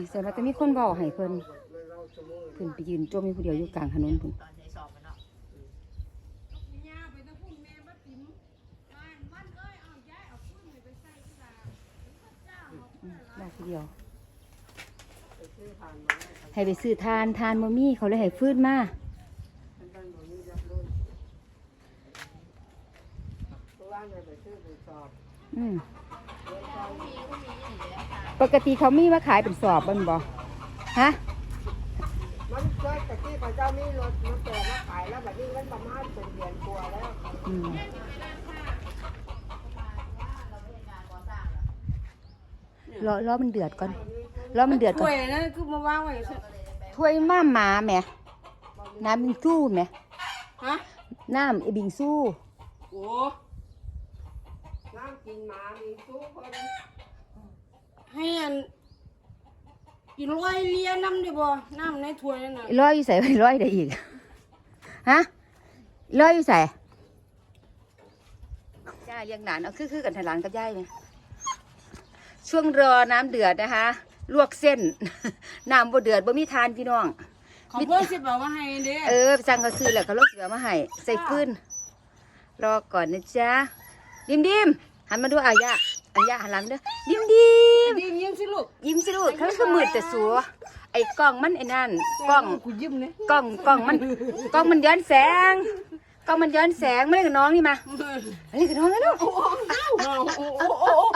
อแต่ว่าจะมีคนเว้าให้เพิ่นเพิ่นไปยืนจมอยู่ผู้เดียวอยู่กลางถนนพุ่นตอนใช้สอบมันเนาะอืมได้ทีเดียว ให้ไปซื้อทานทานบ่มีเขาเลยให้ฟื้นมาอืม ปกติเขามีมาขายเป็นสอบบ่แม่นบ่ฮะมันเคยแต่ที่เขาเจ้ามีรถมาแต่มาขายแล้วแบบนี้มันประมาณเป็นเดือนกว่าแล้ว อืมรอรอมันเดือดก่อนรอมันเดือดก่ถ้อวนยนั่นคือมาวางไว้เถอะถ้วยมาหมาแหมน้ำบิงซูแหมฮะน้ำไอบิงซูโอ้น้ำกินหมามีซุปคน ให้อันกินร้อยเลียน้ำได้บ่น้ำในถ้วยนั่นน่ะร้อยอยู่ใส่ไว้ร้อยได้อีก ฮะร้อยอยู่ใส่ย่าเลี้ยงหลานเอาคือคือกันทหลานกับย่ายไหมช่วงรอน้ำเดือดนะคะ ลวกเส้น น้ำบ่เดือดบ่มีทานพี่น้องเขาเพิ่งสิบอกว่าให้เด้เออสั่งก็ซื้อแล้วเขาลดเสือมาให้ใส่ฟืนรอก่อนนะจ๊ะดิมดิมหันมาดูอายะอายะหันหลังเด้อดิมดิม ยิ้มยิ้มสิลูกยิ้มสิลูกเขาคือมืดแต่สัวไอ้กล้องมันไอ้นั่นกล้องกูยิ้มเนี่ยกล้องกล้องมันกล้องมันย้อนแสงกล้องมันย้อนแสงไม่ได้กับน้องนี่มาอันนี้กับน้องแล้วลูกโอ้โอ้โอ้โอ้โอ้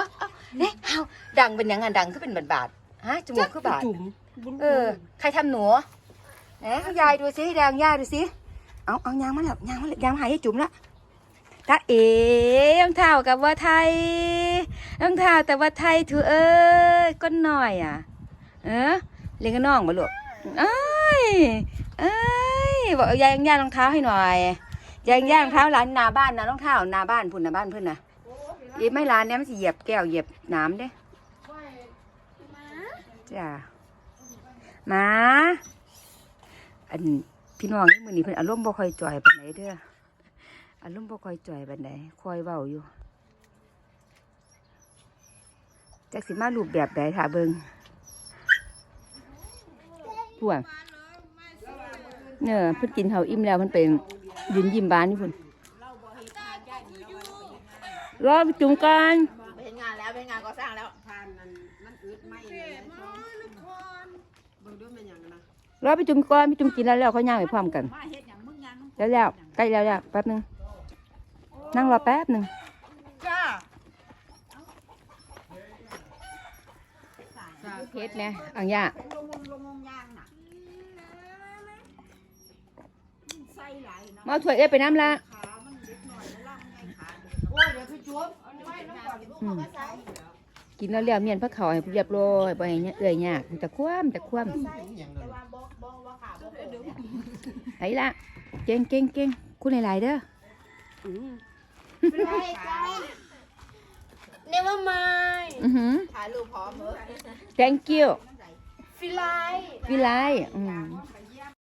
เนี่ยเอาดังเป็นหยังไงดังก็เป็นบาดบาดๆฮะจมูกคือบาดจุ๋มเออ ใครทำหนูไหนยายดูสิแดงยายดูสิเอาเอายางมาแล้วยางมาแล้วยางมาหายายจุ๋มละตาเอ๋รองเท้ากับว่าไทย รองเท้าแต่ว่าไทยถือเอ้ยก้นหน่อยอะ เออเลี้ยงน้องมาลูกเอ้ยเอ้ยบอกเอายายยารองเท้าให้หน่อยยายยางรองเท้าร้านนาบ้านนะรองเท้านาบ้านพุ่นนาบ้านเพื่อนนะอีไม่ร้านเนี้ยมันเหยียบแก้วเหยียบน้ำเด้จ้ามาอันพี่น้องนี่มือนี้เพิ่นอารมณ์บ่ค่อยจ่อยปานใดเด้ออารมณ์บ่ค่อยจ่อยปานใดคอยเว้าอยู่ จักสิมารูปแบบใดถ้าเบิ่งพวกเนอเพิ่นกินข้าวอิ่มแล้วเพิ่นเป็นยืนยิ้มบานนี่พุ่นรอไปจุ่มกันไปเห็นงานแล้วไปเห็นงานก่อสร้างแล้วทานมันมันอึดไม่เลยเบิ่งด้วยมันอย่างนะรอไปจุ่มก่อนไปจุ่มกินแล้วแล้วเขาย่างไปพร้อมกันมาเฮ็ดหยังมึงยังแล้วแล้วใกล้แล้วแล้วแป๊บหนึงนั่งรอแป๊บหนึง จ้า เพชรเนี่ยอังยาลงลงลงลงย่างน่ะใส่หลายเนาะมาเอาถ้วยเอ้ยไปน้ำละขามันเล็กหน่อยแล้วล่างไงขาโอ้ยเดี๋ยวพี่จุ๊บเอาไว้น้ำก่อนอืมกินแล้วเลี้ยวเมียนพระเขาให้เรียบร้อยบ่ให้เนี่ยเอ้อยยากแต่คว่ำแต่คว่แต่ว่าบ่บ่ว่าขาบ่เด้อำไหละเก่งเก่งเก่งคุณหลายๆเด้อเนว่าไม่ ถ่ายรูปพร้อมเด้อ thank you ฟิไลวิไลอืมข